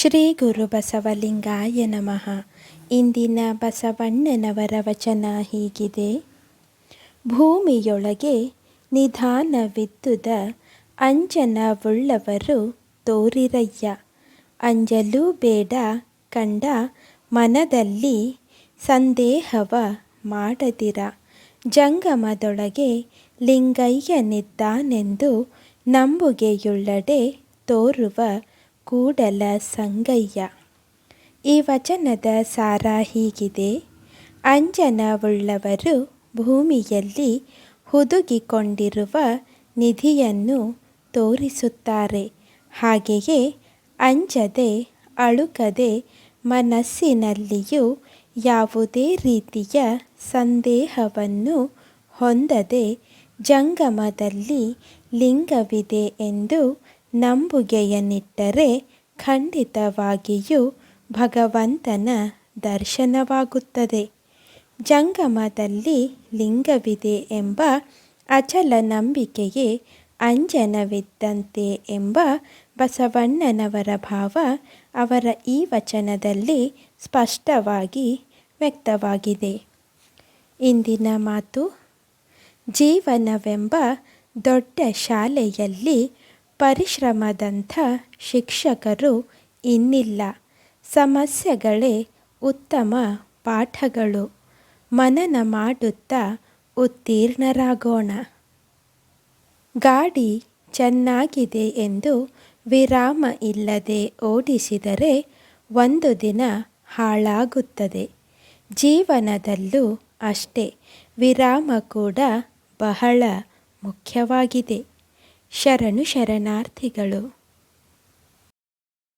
ಶ್ರೀ ಗುರು ಬಸವಲಿಂಗಾಯ ನಮಃ. ಇಂದಿನ ಬಸವಣ್ಣನವರ ವಚನ ಹೀಗಿದೆ. ಭೂಮಿಯೊಳಗೆ ನಿಧಾನವಿದ್ದುದ ಅಂಜನವುಳ್ಳವರು ತೋರಿರಯ್ಯ. ಅಂಜಲು ಬೇಡ ಕಂಡ ಮನದಲ್ಲಿ ಸಂದೇಹವ ಮಾಡದಿರ. ಜಂಗಮದೊಳಗೆ ಲಿಂಗಯ್ಯನಿದ್ದಾನೆಂದು ನಂಬುಗೆಯುಳ್ಳಡೆ ತೋರುವ ಕೂಡಲ ಸಂಗಯ್ಯ. ಈ ವಚನದ ಸಾರ ಹೀಗಿದೆ. ಅಂಜನವುಳ್ಳವರು ಭೂಮಿಯಲ್ಲಿ ಹುದುಗಿಕೊಂಡಿರುವ ನಿಧಿಯನ್ನು ತೋರಿಸುತ್ತಾರೆ. ಹಾಗೆಯೇ ಅಂಜದೆ ಅಳುಕದೆ ಮನಸ್ಸಿನಲ್ಲಿಯೂ ಯಾವುದೇ ರೀತಿಯ ಸಂದೇಹವನ್ನು ಹೊಂದದೆ ಜಂಗಮದಲ್ಲಿ ಲಿಂಗವಿದೆ ಎಂದು ನಂಬುಗೆಯನ್ನಿಟ್ಟರೆ ಖಂಡಿತವಾಗಿಯೂ ಭಗವಂತನ ದರ್ಶನವಾಗುತ್ತದೆ. ಜಂಗಮದಲ್ಲಿ ಲಿಂಗವಿದೆ ಎಂಬ ಅಚಲ ನಂಬಿಕೆಗೆ ಅಂಜನವಿದ್ದಂತೆ ಎಂಬ ಬಸವಣ್ಣನವರ ಭಾವ ಅವರ ಈ ವಚನದಲ್ಲಿ ಸ್ಪಷ್ಟವಾಗಿ ವ್ಯಕ್ತವಾಗಿದೆ. ಇಂದಿನ ಮಾತು, ಜೀವನವೆಂಬ ದೊಡ್ಡ ಶಾಲೆಯಲ್ಲಿ ಪರಿಶ್ರಮದಂಥ ಶಿಕ್ಷಕರು ಇನ್ನಿಲ್ಲ. ಸಮಸ್ಯೆಗಳೇ ಉತ್ತಮ ಪಾಠಗಳು. ಮನನ ಮಾಡುತ್ತಾ ಉತ್ತೀರ್ಣರಾಗೋಣ. ಗಾಡಿ ಚೆನ್ನಾಗಿದೆ ಎಂದು ವಿರಾಮ ಇಲ್ಲದೆ ಓಡಿಸಿದರೆ ಒಂದು ದಿನ ಹಾಳಾಗುತ್ತದೆ. ಜೀವನದಲ್ಲೂ ಅಷ್ಟೇ. ವಿರಾಮ ಕೂಡ ಬಹಳ ಮುಖ್ಯವಾಗಿದೆ. ಶರಣು ಶರಣಾರ್ಥಿಗಳು.